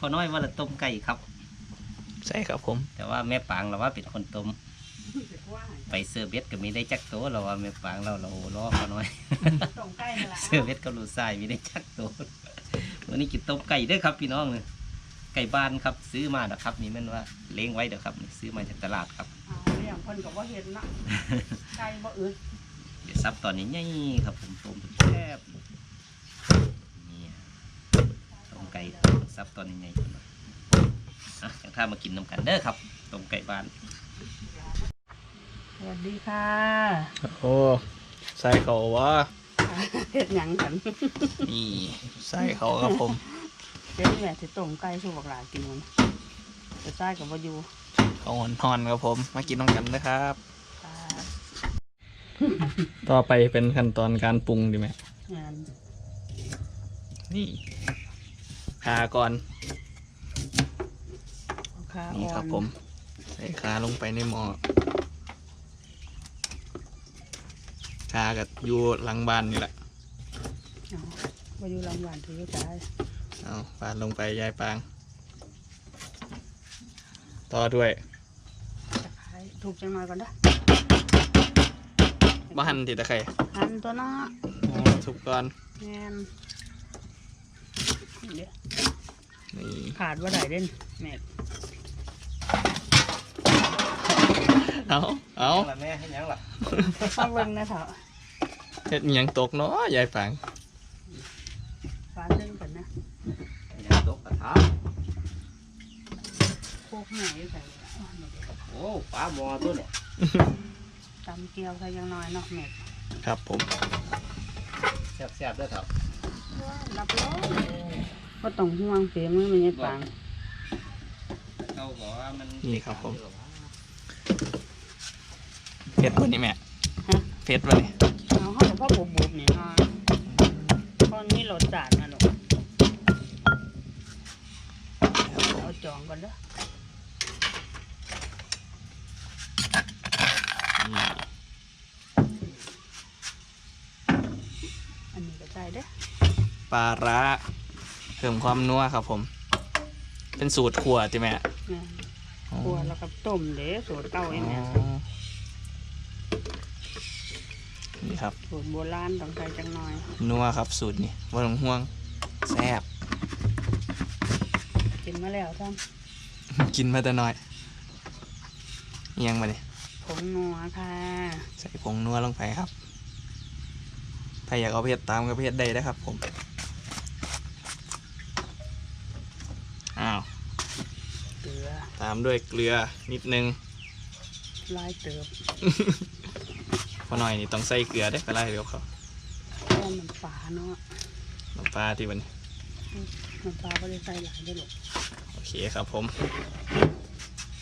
มื้อนี้พอน้อยว่าละต้มไก่ครับ ใช่ครับผม แต่ว่าแม่ปางเราว่าเป็นคนต้มไปเสิร์ฟเบ็ดก็มีได้จักโตวเราว่าแม่ปางเราเราล้อพอน้อยส่งใกล้นั่นละเสิร์ฟเบ็ดกับลูกชายมีได้จักโตววันนี้กินต้มไก่เด้อครับพี่น้องเลยไก่บ้านครับซื้อมาเด้อครับนี่แมันว่าเลี้ยงไว้เด้อครับนี่ซื้อมาจากตลาดครับเอาเรื่องเพิ่นก็บ่เห็นเนาะไก่บ่อึดเดี๋ยวซับตอนนี้ใหญ่ครับผมต้มแซ่บนี่ต้มไก่ซับตอนนี้ใหญ่ขึ้นมาอะจังข้ามากินน้ำกันเด้อครับต้มไก่บ้านสวัสดีค่ะโอ้ใส่เขาว่าเฮ็ดหยังกันนี่ใส่เขาครับผมเดี๋ยวแม่สิต้มไก่สู่บักหลากินมันแต่ใต้ก็บ่อยู่เขาหอนทอนครับผม มากินน้องกันนะครับค่ะต่อไปเป็นขั้นตอนการปรุงดีไหมงานนี่ คาก่อนเอาขานี่อ่อนครับผม ใส่คาลงไปในหม้อคากับอยู่หลังบ้านนี่แหละเอาบ่อยู่ลำหวานถือตายเอาปาดลงไปยายปาง ต่อด้วยตะไคร้ถูกจังหน่อยก่อนเด้อบ้านติดตะไคร่หั่นตัวเนาะอ๋อสุกก่อนแม่นเดี๋ยวนี่ ขาดว่าได้เด่นแม่เอาเอาละแม่ให้ยังล่ะฟังเบิ่งนะเถอะเฮ็ดอิหยังตกเนาะยายปางฟ้าเรื่องกันนะให้ยังตกกระทะโคกแม่อยู่ใส่อ๋อนี่เด้อโอ้ปลาหมอตัวเนี่ยตำเกี๊ยวใส่ยังน้อยเนาะแม่ครับผมแซ่บๆเด้อครับรับรอง ก็ต้องห่วงเสียมือมันยังปังเขาบอกว่ามันนี่ครับผม เผ็ดวันนี้แม่เผ็ดวันนี้เอาเข้ากับพ่อบุบบุบนี่ฮะตอนนี้รสจัดนะหนูเอาจองก่อนเด้อนี่อันนี้ก็ใส่เด้อปลาร้า เพิ่มความนัวครับผม เป็นสูตรขัวใช่ไหมแม่ขัวแล้วก็ต้มเด้อสูตรเก่าเองแม่อ๋อนี่ครับ สูตรโบราณต้องใส่จังหน่อย นัวครับสูตรนี่ว่าต้องห่วงแซ่บกินมาแล้วท่านกินมาแต่น้อยอิหยังมาเนี่ยผงนัวค่ะ ใส่ผงนัวลงไปครับ ถ้าอยากเอาเผ็ดตามก็เผ็ดได้นะครับผม อ้าว เกลือ ตามด้วยเกลือนิดนึงลายเติบพอหน่อยนี่ต้องใส่เกลือได้อไปไล่เดี๋ยวเขาเพราะมันฝาเนาะน้ำปลาที่มันมันปลาก็ได้ใส่หลายได้หรอกโอเคครับผม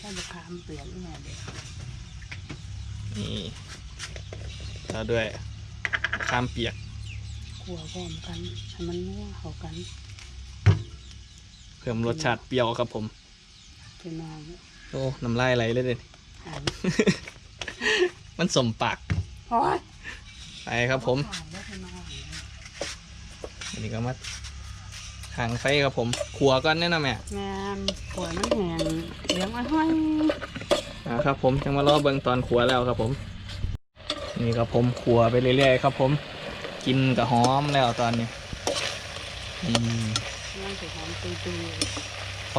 ถ้าบะขามเปลี่ยนแม่เด้อนี่แล้วด้วยข้ามเปียกขัวพร้อมกันให้มันนัวเข้ากัน เพิ่มรสชาติเปรี้ยวครับผม พี่น้องโอ้น้ำลายไหลเลยเด่นอันมันสมปากโอ้ยไปครับผมถ่ายได้พี่น้องอันนี้ก็มาทางไฟครับผมขัวก่อนเนี่ยนะแม่แม่นขัวมันแห้งเลี้ยงไว้ห้อยอ่าครับผมจังมารอเบิ่งตอนขัวแล้วครับผม นี่ครับผมขัวไปเรื่อยๆครับ ผม กินกับหอมแล้วตอนนี้อืมมันสิหอมตุยพ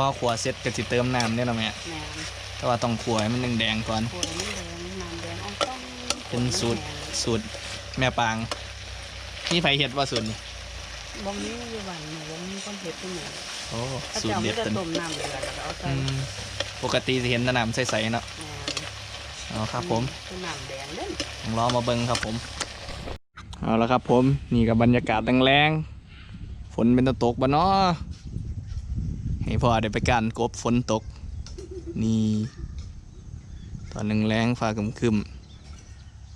อขัวเสร็จก็สิเติมน้ำเนี่ยนะแม่ๆแม่นแต่ว่าต้องขัวให้มันแดงๆก่อนขัวมันแดงน้ำแดงอ่อนต้องเป็นสูตรสูตรแม่ปางนี่ไผเฮ็ดว่าสูตรนี้บ่มีอยู่บ้านหนูบ่มีคนเฮ็ดที่ไหนโอ้ถ้าสูตรเจ้าเด็ไม่ดได้ตันต้มน้ำเดือดแล้วก็เอาใส่อืมปกติจะเห็นแต่น้ำใสๆเนาะแม่นเอาครับผม คือน้ำแดงเด้อต้องรอมาเบิ่งครับผม เอาละครับผมนี่กับบรรยากาศแรงๆฝนเป็นตะตกบ่เนาะ ให้พ่อได้ไปการกบฝนตก นี่ ตอนหนึ่งแรงฟ้าครึม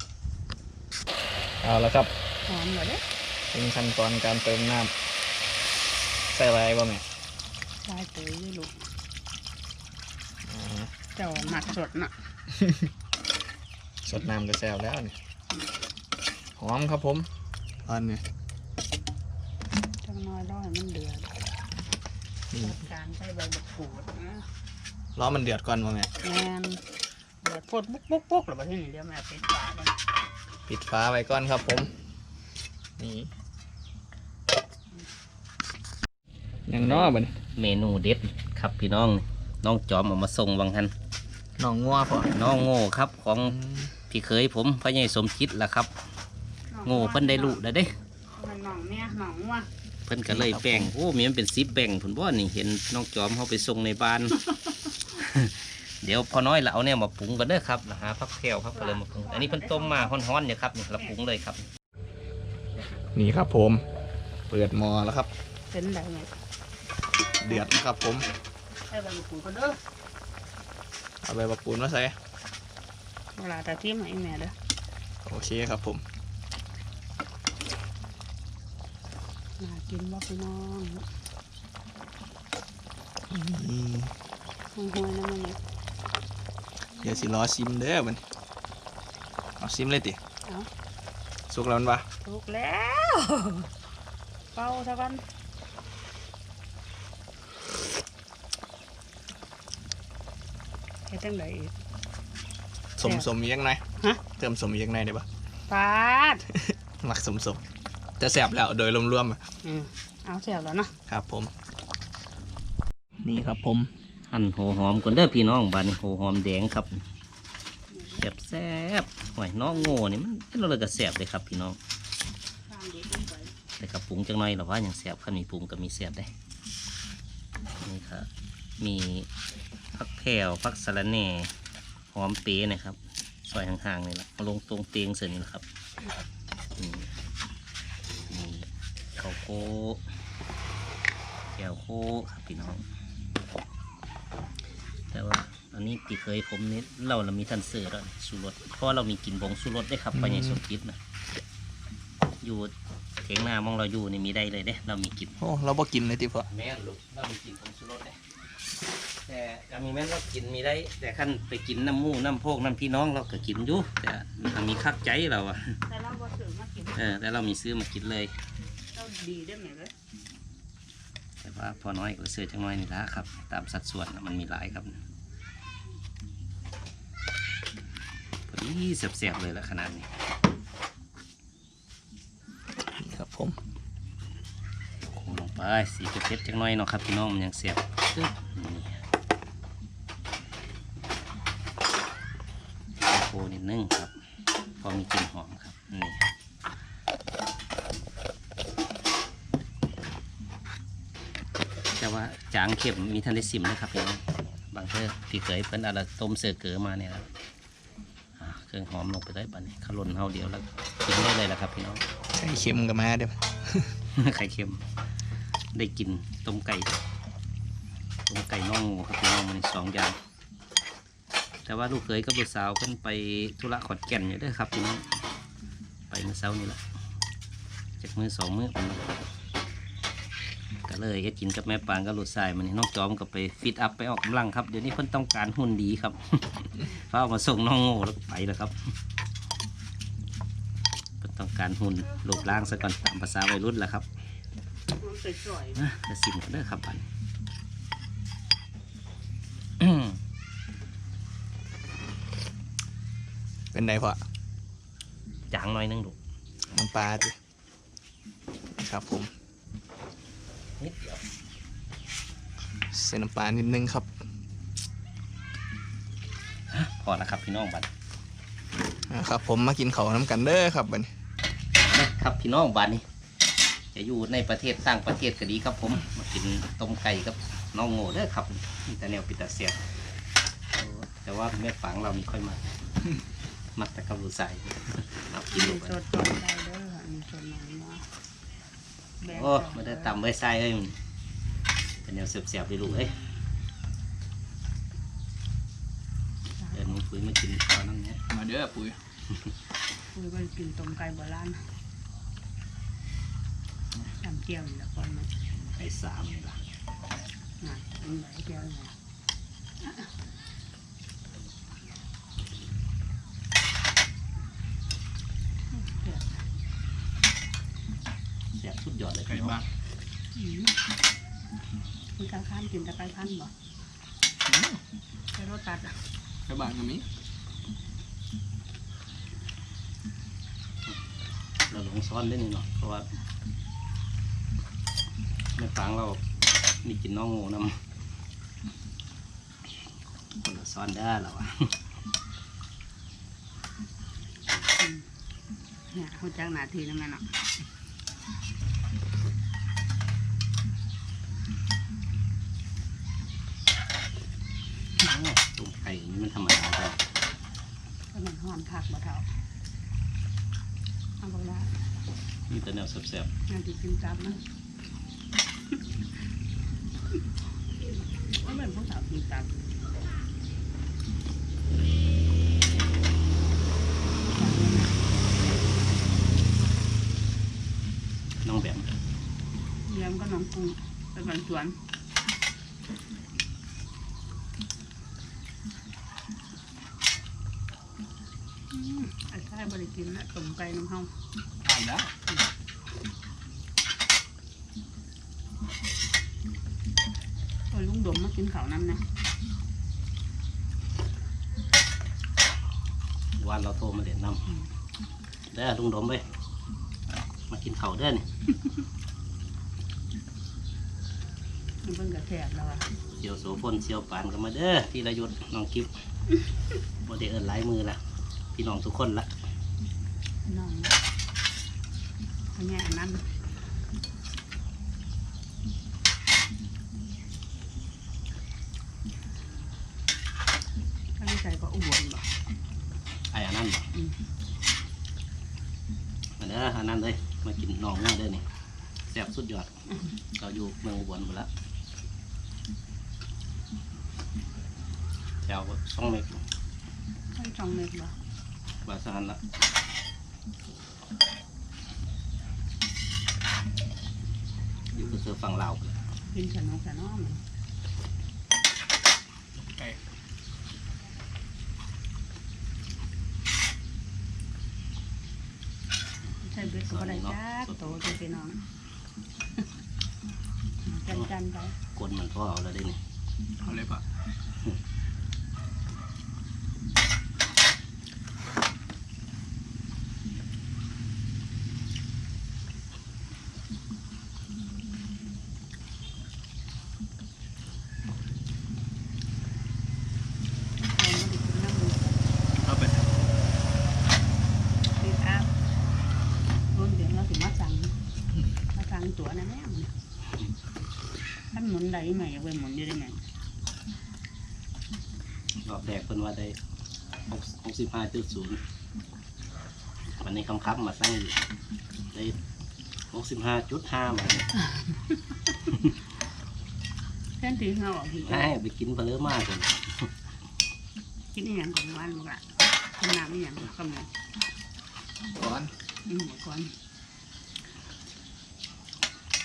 ๆเอาละครับหอมเหรอเด้อถึงขั้นตอนการเติมน้ำใส่อะไรบ้างแม่ลายเตยอยู่ลูกอ๋อเจ้าหมักสดน่ะ สดน้ำจะแซวแล้วนี่หอมครับผมตอนนี้จังน้อยรอให้มันเดือดนี่ จัดการใส่ใบบักขูดนะล้อมันเดือดก่อนว่าแม่แมนเดือดพดปุ๊กปุ๊กปุ๊กหรือว่าที่นี่เดี๋ยวแม่ปิดฝากันปิดฟ้าไว้ก่อนครับผม นี่ยังนอบัดนเมนูเด็ดครับพี่น้องน้องจอมเอามาส่งวังหันน้องงัวพอน้องโง่ครับของพี่เคยผมพ่อใหญ่สมคิดล่ะครับ โง่เพิ่นได้ลูกแล้วเด้ มันหนองเนี่ยหนองว่ะเพิ่นก็เลยแบ่งโอ้มีมันเป็นซิปแบ่งผุนบ่นี่เห็นน้องจอมเขาไปส่งในบ้าน เดี๋ยวพอน้อยเราเอาเนี่ยมาปรุงกันเด้อครับนะฮะพักแพรวพักก็เลยมาปรุงอันนี้เพิ่นต้มมาฮ้อนๆเนี่ยครับนี่เราปรุงเลยครับ นี่ครับผม เปิดหมอแล้วครับ เป็นไรไงเดือดแล้วครับผมใส่ใบบักขูดก็เด้อเอาใบบักปูนมาใส่เวลาแต่ที่มาไอ้แม่เด้อโอเคครับผม น่า กินบ่พี่น้องนี่ห้วยๆนะมันเนี่ยเดี๋ยวสิรอซิมเด้อมันเอาซิมเลยติเอาสุกแล้วมันปะถูกแล้วเป่าซะกันเฮ็ดจังไดอีก สมสมอีกยังไงฮะ เติมสมอีกยังไงได้ปะ ปาดมักสมสม จะแสบแล้วโดยรวมๆอะอืมเอาเสียบแล้วเนาะครับผม นี่ครับผม หั่นโหหอมก่อนเด้อพี่น้องบานนี้โหหอมแดงครับแซ่บแซ่บๆหอยน้องโง่นี่มันเป็นเราเลยก็แซ่บเลยครับพี่น้องข้างเด็กลงไปแต่กับปรุงจังหน่อยหรอว่าอย่างแซ่บขันมีปรุงก็มีแซ่บได้นี่ครับมีผักแพรวผักสะระแหน่หอมเป๊ะนะครับซอยห่างๆนี่แหละมาลงตรงเตียงเสร็จนี่แหละครับนี่นี่ ข้าวโพดแก้วโคครับพี่น้อง แต่ว่าอันนี้ปีเคยผมนี่เราเรามีทันเสือแล้วสูรสเพราะว่าเรามีกลินบงสูรสได้ครับไปในสมคิดนะอยู่เถียงนามองเราอยู่นี่มีได้เลยเด้เรามีกลินโอ้เราบ่กินเลยติพอแม่นลูกเรามีกลินบงสูรสได้แต่ก็มีแม่นเรากินมีได้ แต่ขั้นไปกินน้ำหมูน้ำโพกน้ำพี่น้องเราก็กินอยู่แต่มันมีคักใจเราอะแต่เราบ่ซื้อมากินเออแต่เรามีซื้อมากินเลย เราดีได้ไหมเว้ยแต่ว่าพอน้อยก็ซื้อจังน้อยนี่ละครับ ตามสัดส่วนน่ะมันมีหลายครับพอดีเสียบๆเลยละขนาดนี้นี่ครับผมโขลงไปสีเผ็ดๆจังน้อยเนาะครับพี่น้องมันยังเสียบตึ๊บนี่โคนิดนึงครับ พอมีกลิ่นหอมครับนี่ แต่ว่าจางเข็มมีทันได้ซิมนะครับพี่น้องบางเทอพี่เคยเพิ่นเอะไรต้มเสือเก๋อมาเนี่ยครับอ่าเครื่องหอมลงไปได้ปะนี่ขลุ่นเฮาเดียวแล้วกินได้เลยละครับพี่น้องไข่เค็มกับมาเด้อไข่เค็ม ได้กินต้มไก่ต้มไก่น่องงูครับพี่น้องมันสองอย่าง แต่ว่าลูกเคยกับลูกสาวเพิ่นไปธุระขอนแก่นอยู่เด้วยครับพี่น้องไปเมื่อเช้านี่แหละจากมือสองมือพุ่นล่ะ ก็เลยเฮ็ดกินกับแม่ปางกับลูกชายมันนี่น้องจอมก็ไปฟิตอัพไปออกกำลังครับ เดี๋ยวนี้เพิ่นต้องการหุ่นดีครับฟ้าเอามาส่งน้องโง่แล้วก็ไปแล้วครับเพิ่นต้องการหุ่นรูปร่างซะก่อนตามภาษาวัยรุ่นแหละครับมันสวยนะจะสิมกันเด้อครับบันอื้อเป็นไงพอจางหน่อยนึงดูกน้ำปลาดินี่ครับผม นิดเดียวใส่น้ำปลานิดนึงครับ พอแล้วครับพี่น้องบันอ่าครับ ผมมากินเขาวน้ำกันเด้อครับบัดนนะครับพี่น้องบันนี่จะอยู่ในประเทศต่างประเทศก็ดีครับ ผมมากินต้มไก่กับน้องโง่เด้อครับนี่แต่แนวปิดตาเสียบแต่ว่าแม่ฝังเรามีค่อยมามักแต่กับลูกใส่เรากินๆลูมีกส โอ้กันมาได้ตำไว้ใส่เอ้ยมันเป็นแนวเสียบๆเลยลูกเอ้ยเดี๋ยวมึงคุยมากินข้าวนั่นเนี่ยมาเด้อปุ๋ยคุยกันกินต้มไก่โบราณทำเจียวนี่ละก่อนนะไอ้สามนี่ล่ะน่ะอันไหนเจียวเนี่ย เสีย บสุดยอดเลยไก่บ้านอืมคุณตาข้ามกินตะไคร้พันธุ์บ่ใช้รถตัดอะไปบ้านกันมีเราหลงซ้อนได้นี่เนาะเพราะว่าไม่ฟังเรามีกินน้องงูนำคนละซ้อนได้แล้วอะเนี่ยคุณจ้างหนาทีนั่นแหละเนาะ ตุ่มไก่นี่มันธรรมดาจ้ะก็มันหอมผักบ่เท่าเอาบอกว่ามีแต่แนวแซ่บงานที่กินกลับนะว่าเป็นผู้สาวกินกลับๆน้องแบมเลี้ยงก็น้องกุ้งไปบันสวนอืมไอ้ข้ายบริ กินและต้มไก่น้ำห้องทานได้โอ้ยลุงดมมากินข้าวน้ำนะวันเราโทรมาเด่นนำเด้อลุงดมไปมากินข้าวเด้อนี่มันเป็นกระแทกแล้วอะเสียวโสพลเสียวปานกันมาเด้อที่ระยุทธ์น้องกิฟบ่ได้เอินหลายมือละพี่น้องทุกคนละ น้องอันนี้อันนั้นถ้าไม่ใส่ก็อุบลบ่ไอ้อันนั้นบ่อืมมาเด้ออันนั้นเลยมากินน้องเนื้อเด้อนี่แซ่บสุดยอดเราอยู่เมืองอุบลหมดละแถวสองเมตรให้สองเม็ดบ่บาสานละ อยู่ก็คือฝั่งลาวพุ่นล่ะกินขนมขนมมันไก่ใส่เบ็ดก็บ่ได้จ้าโตจะไปน้องกันกันไปกลมันพ่อเอาแล้วได้นี่เอาเลยปะ เอาบ่ได้กินน้ำมัน เอาไป ติดอาบรุ่นเดี๋ยวเราถึงมาสั่งมาสั่งตัวนะแม่ ท่านหมุนได้ไหมอยากไปหมุนอยู่ได้ไหมรอบแรกเพิ่นว่าได้หกสิบห้าจุดศูนย์วันนี้คำคับมาสั่งอยู่ได้หกสิบห้าจุดห้ามาเนี่ยแค่ตีเขาออกพี่ให้ไปกินเพลิมากเลยกินอหย่างของหวานลูกละกินน้ำอหย่างก็มีก่อนอืมก่อน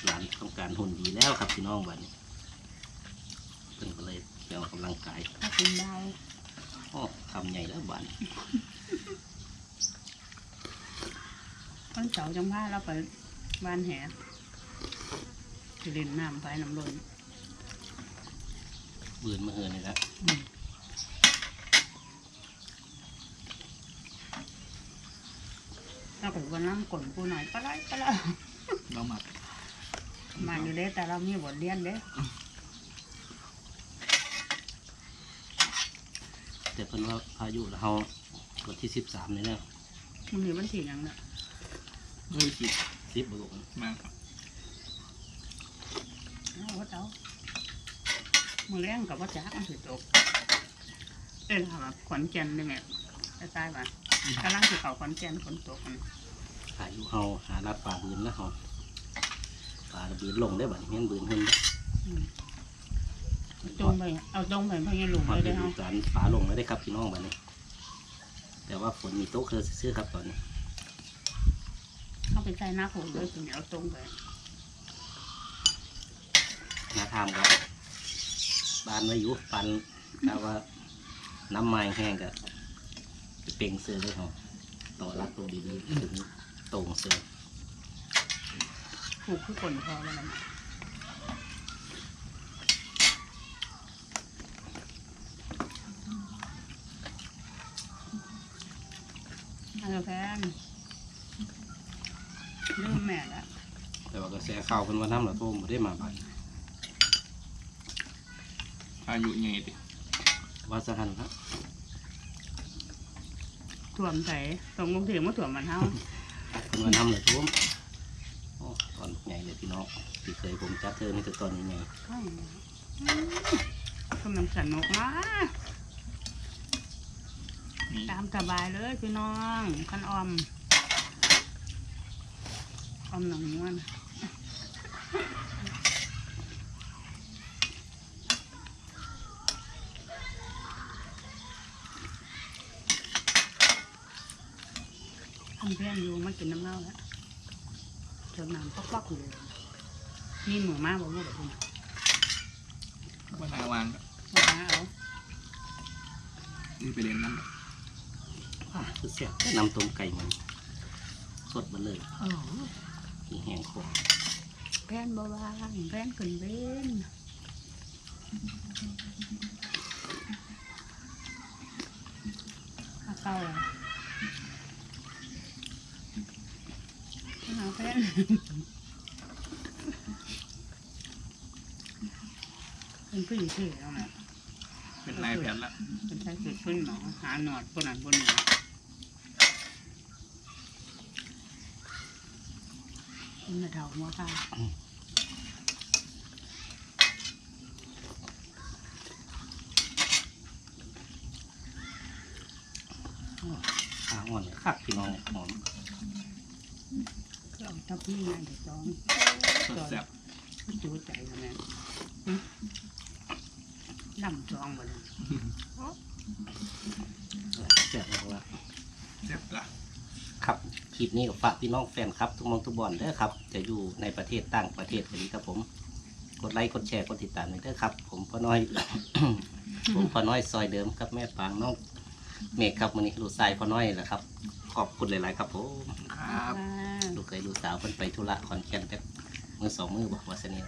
หลานต้องการหุ่นดีแล้วครับพี่น้องวันนี้เพิ่นก็เลยเกี่ยวกำลังกายถ้ากินได้โอ้ทำใหญ่แล้วบันต้นเสาร์จังพาเราไปบ้านแหไปเล่นน้ำไปน้ำล้นบืนมาเฮือนนี่ละเราไปวันนั่งกลนกูหน่อยปะไรปะไรเราหมัก มาอยู่เด้แต่เรามีบทเรียนเด้แต่เพิ่นว่าพายุเราเขาวันที่สิบสามนี่แล้วมันมีวันที่หยังเนี่ยเฮ้ยคิดสิบบวกมาครับเอาวัดเอามือแรงกับว่าจักมันถือตกเอ้ยค่ะแบบขอนแก่นได้ไหมใต้ๆป่ะกำลังถือเขาขอนแก่นฝนตกมันพายุเขาหาลัดป่าบืนแล้วเขา ป่าระบืนลงได้บัดนี้เงี้ยบืนขึ้นอืมจงไปเอาจงไปพะยังหลุมพอเลยดีเด้อเฮาการฝาลงแล้วได้ครับพี่น้องบัดนี้ แต่ว่าฝนมีโต๊ะเคอซื้อครับตอนนี้เข้าไปใส่หน้าผมเลยถึงเอาตรงไปนาทามก็บานไว้อยู่ปันถ้าว่าน้ำไม้แห้งก็ไปเป่งเสือเลยเขาต่อรัดตัวดีๆถึงตรงเสือ ลูกทุกคนพอแล้วนะอันแพงเริ่มแม่แล้วแต่ว่ากระแสข่าวเนว่าน้ำหลอโทมไม่ได้มาบ้านอายุยังไงดิว่าสหันครับถ่วมใส่ตรงมงเถียงมาถ่วมมันเท่ามันทำหลอโทม ใหญ่เลยพี่น้องที่เคยผมจัดเธอนี่คือตอนใหญ่กำลังสนุกนะนี่ตามสบายเลยพี่น้องคันออมออมหนังม้วนทำเพื่อนอยู่มากินน้ำเหล้าแล้วเจอน้ำป๊อกๆอยู่ มีหมูมาบอกลูกแบบนี้ว่านาวางก็บอกมาเอานี่ไปเรียนนั่นๆอะคือเสียบน้ำต้มไก่มันสดมาเลยอ๋อมีแห้งคอแพนบวางแพนขึ้นเว้นเอาเข้าเลยเอาแพน เป็นผู้หญิงที่เอาไหนเป็นนายแผนละเป็นใช้สุดขึ้นหนอหาหนอดบนนั้นบนเหนือเป็นกระเดาหัวปลาขาอ่อนคักพี่น้องหอมก็เอาทับนี่ไงเดี๋ยวจองสดแซ่บจูใจกันนะ ดำจองหมดเลยเสียบแล้วว่าแซ่บละครับคลิปนี้กับฝากพี่น้องแฟนครับ ทุกหมองทุกบอลเด้อครับ จะอยู่ในประเทศต่างประเทศก็ดีครับผม กดไลค์กดแชร์กดติดตามหน่อยเด้อครับ ผมพ่อน้อย ผมพ่อน้อยซอยเดิมครับแม่ปางน้องเมฆครับวันนี้ลูกชายพ่อน้อยแหละครับ ขอบคุณหลาย ๆ ครับผมครับอ่าลูกเคยลูกสาวเพิ่นไปธุระขอนแก่นแต่มือสองมือบอกว่าเสนีย